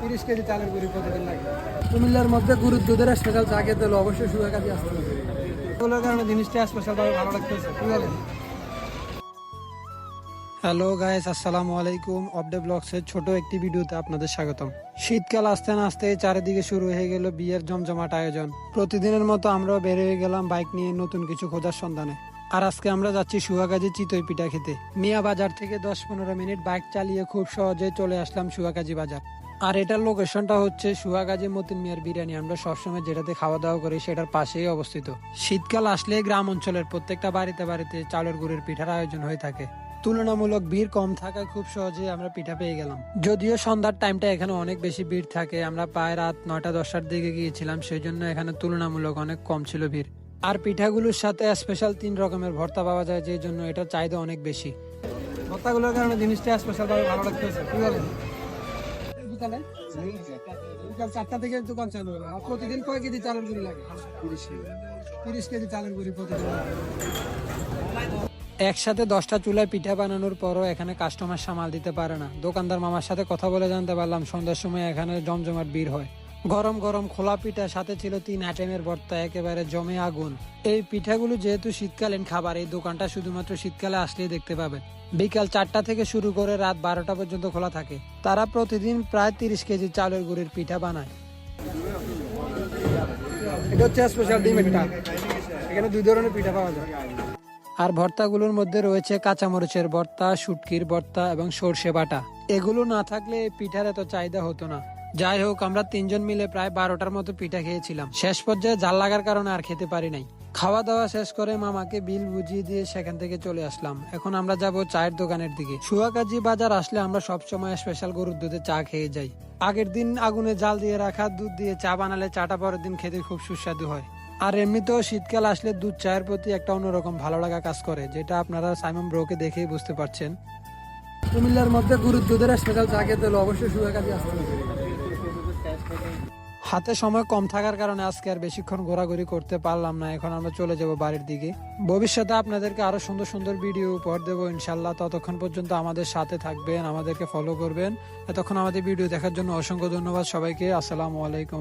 তিরিশ কেজি চালের গুঁড়ি প্রতিদিন লাগে। কুমিল্লার মধ্যে গুরুর দুধের স্পেশাল চা খেতে হলে অবশ্যই সুযোগ কাজে আসতে হবে। এগুলোর কারণে জিনিসটা স্পেশালভাবে ভালো লাগতেছে কি বলেন হ্যালো গাইস আসসালামু আলাইকুম। অবডে ব্লগসের ছোট একটি ভিডিওতে আপনাদের স্বাগতম। শীতকাল আসতে না আসতে চারিদিকে শুরু হয়ে গেল বিয়ের জমজমাট আয়োজন। প্রতিদিনের মতো আমরাও বের হয়ে গেলাম বাইক নিয়ে নতুন কিছু খোঁজার সন্ধানে। আর আজকে আমরা যাচ্ছি সুয়াগাজী চিতই পিঠা খেতে। মিয়া বাজার থেকে দশ পনেরো মিনিট বাইক চালিয়ে খুব সহজে চলে আসলাম সুয়াগাজী বাজার। আর এটার লোকেশনটা হচ্ছে সুয়াগাজী মতিন মিয়ার বিরিয়ানি। আমরা সবসময় যেটাতে খাওয়া দাওয়া করি সেটার পাশেই অবস্থিত। শীতকাল আসলে গ্রাম অঞ্চলের প্রত্যেকটা বাড়িতে বাড়িতে চালের গুড়ের পিঠার আয়োজন হয়ে থাকে। তুলনামূলক ভিড় কম থাকায় খুব সহজে আমরা পিঠা পেয়ে গেলাম। যদিও সন্ধ্যার টাইমটা এখানে অনেক বেশি ভিড় থাকে, আমরা প্রায় রাত নয়টা দশটার দিকে গিয়েছিলাম সেই জন্য এখানে তুলনামূলক অনেক কম ছিল ভিড়। আর পিঠাগুলোর সাথে স্পেশাল তিন রকমের ভর্তা পাওয়া যায় যে জন্য এটা চাহিদা অনেক বেশি। ভর্তাগুলোর কারণে জিনিসটা স্পেশাল ভাবে ভালো লাগতেছে, কি বলেন? বিকালে বিকাল চারটা থেকে দোকান চালু হবে আর প্রতিদিন কয় কেজি চালের গুঁড়ি লাগে? তিরিশ কেজি। চালের গুঁড়ি প্রতিদিন। একসাথে দশটা চুলায় পিঠা বানানোর পরও এখানে কাস্টমার সামাল দিতে পারে না। দোকানদার মামার সাথে কথা বলে জানতে পারলাম সন্ধ্যার সময় এখানে জমজমাট ভিড় হয়। গরম গরম খোলা পিঠা সাথে ছিল তিন আইটেমের ভর্তা একেবারে জমে আগুন। এই পিঠাগুলো যেহেতু শীতকালীন খাবার এই দোকানটা শুধুমাত্র শীতকালে আসলেই দেখতে পাবেন বিকাল চারটা থেকে শুরু করে রাত বারোটা পর্যন্ত খোলা থাকে। তারা প্রতিদিন প্রায় তিরিশ কেজি চালের গুড়ির পিঠা বানায়। এটা হচ্ছে স্পেশাল ডিমের পিঠা। এখানে দুই ধরনের পিঠা পাওয়া যায়। আর ভর্তাগুলোর মধ্যে রয়েছে কাঁচামরিচের ভর্তা শুটকির ভর্তা এবং সর্ষে বাটা। এগুলো না থাকলে পিঠার এত চাহিদা হতো না। যাই হোক, আমরা তিনজন মিলে প্রায় বারোটার মতো পিঠা খেয়েছিলাম। শেষ পর্যায়ে জাল লাগার কারণে আর খেতে পারি নাই। খাওয়া দাওয়া শেষ করে মামাকে বিল বুঝিয়ে দিয়ে সেখান থেকে চলে আসলাম। এখন আমরা যাব চায়ের দোকানের দিকে। সুয়াকাজি বাজার আসলে আমরা সবসময় স্পেশাল গরুর দুধে চা খেয়ে যাই। আগের দিন আগুনে জাল দিয়ে রাখা দুধ দিয়ে চা বানালে চাটা পরের দিন খেতে খুব সুস্বাদু হয়। আর এমনিতেও শীতকাল আসলে দুধ চায়ের প্রতি একটা অন্যরকম ভালো লাগা কাজ করে, যেটা আপনারা সাইমন ব্রোকে দেখেই বুঝতে পারছেন। কুমিল্লার মধ্যে গরুর দুধের স্পেশাল চা খেতে হলে অবশ্যই সুয়াকাজি আসতে হবে। হাতে সময় কম থাকার কারণে আজকে আর বেশিক্ষণ ঘোরাঘুরি করতে পারলাম না। এখন আমরা চলে যাব বাড়ির দিকে। ভবিষ্যতে আপনাদেরকে আরও সুন্দর সুন্দর ভিডিও উপহার দেবো ইনশাল্লাহ ততক্ষণ পর্যন্ত আমাদের সাথে থাকবেন, আমাদেরকে ফলো করবেন। এতক্ষণ আমাদের ভিডিও দেখার জন্য অসংখ্য ধন্যবাদ সবাইকে। আসসালামু আলাইকুম।